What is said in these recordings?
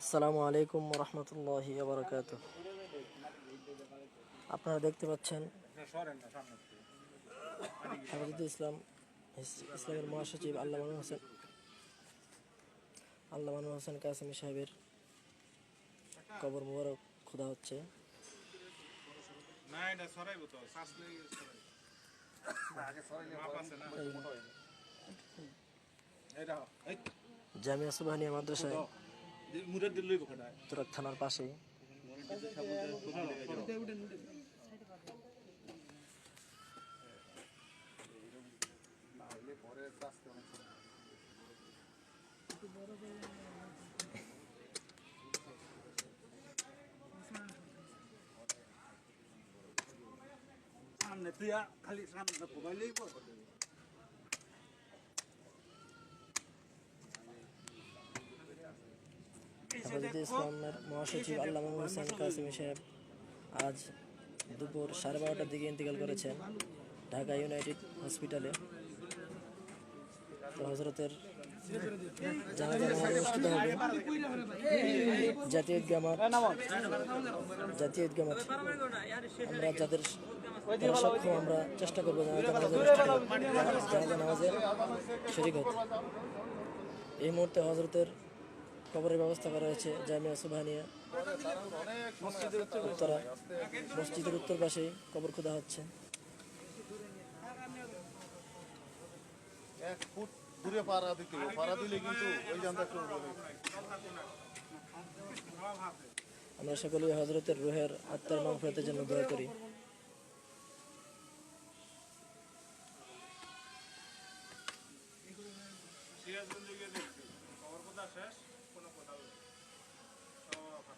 আসসালামু আলাইকুম রহমতুল্লাহি বারকাত আপনারা দেখতে পাচ্ছেন ইসলাম ইসলামের মহাসচিব আল্লাহ মানু হোসেন আল্লাহ মানু হোসেন কাসিমি সাহেবের কবর মুবারক খোদা হচ্ছে। এটা জামিয়া সুবাহানিয়া মাদ্রাসায় তুরাক থানার পাশেই। সামনে তুই খালি সামনে কোবাই লইব হেফাজতে ইসলামের মহাসচিব আল্লাহ মামুন হোসেন কাসিমি সাহেব আজ দুপুর সাড়ে বারোটার দিকে ইন্তেকাল করেছেন ঢাকা ইউনাইটেড হসপিটালে। তো হজরতের অনুষ্ঠিত হবে। জাতীয় ঈদগাহ জাতীয় ঈদগাহ আমরা যাদের সক্ষম, আমরা চেষ্টা করব জানাজা নামাজের শরিক এই মুহূর্তে হজরতের কবরের ব্যবস্থা করা হয়েছে জামিয়া সুবহানিয়া। উত্তরা মসজিদের উত্তর পাশেই কবর খোদা হচ্ছে। এক ফুট দূরে পাড়া দিতে পাড়া দিলে কিন্তু ওই জানটা আমরা সকলেই হজরতের রুহের আত্মার মাগফিরাতের জন্য দোয়া করি। সিরাজগঞ্জে গিয়ে দেখছি। খবর কথা শেষ।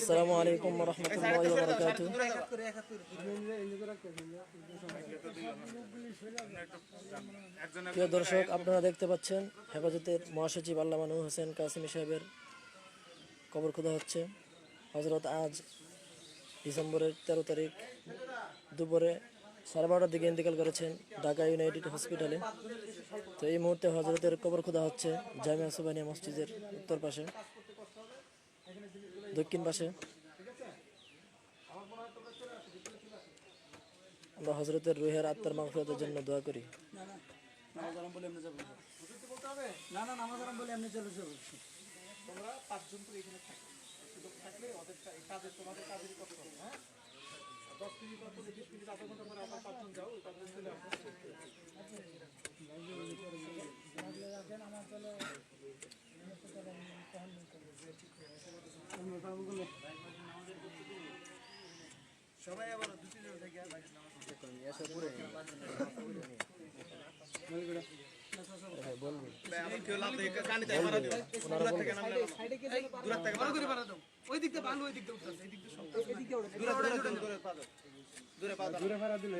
আসসালামু আলাইকুম রহমতুল্লাহ প্রিয় দর্শক, আপনারা দেখতে পাচ্ছেন হেফাজতের মহাসচিব আল্লাহ মানু হোসেন কাসিমি সাহেবের কবর খোদা হচ্ছে। হজরত আজ ডিসেম্বরের তেরো তারিখ দুপুরে সাড়ে বারোটার দিকে ইন্তেকাল করেছেন ঢাকা ইউনাইটেড হসপিটালে। তো এই মুহূর্তে হজরতের কবর খোদা হচ্ছে জামিয়া সুবানিয়া মসজিদের উত্তর পাশে। দক্ষিণ পাশে। আমরা হজরতের রুহের আত্মার মাগফিরাতের জন্য দোয়া করি। নামাজ আরাম সবাই আবার দু তিনজন থেকে দূর থেকে ভালো করে পারা দাও ওই দিক থেকে ভালো ওই দিক থেকে উঠতেছে এই দিক থেকে সব এই দিক থেকে দূরে দূরে দূরে দূরে পা দূরে পা দিলে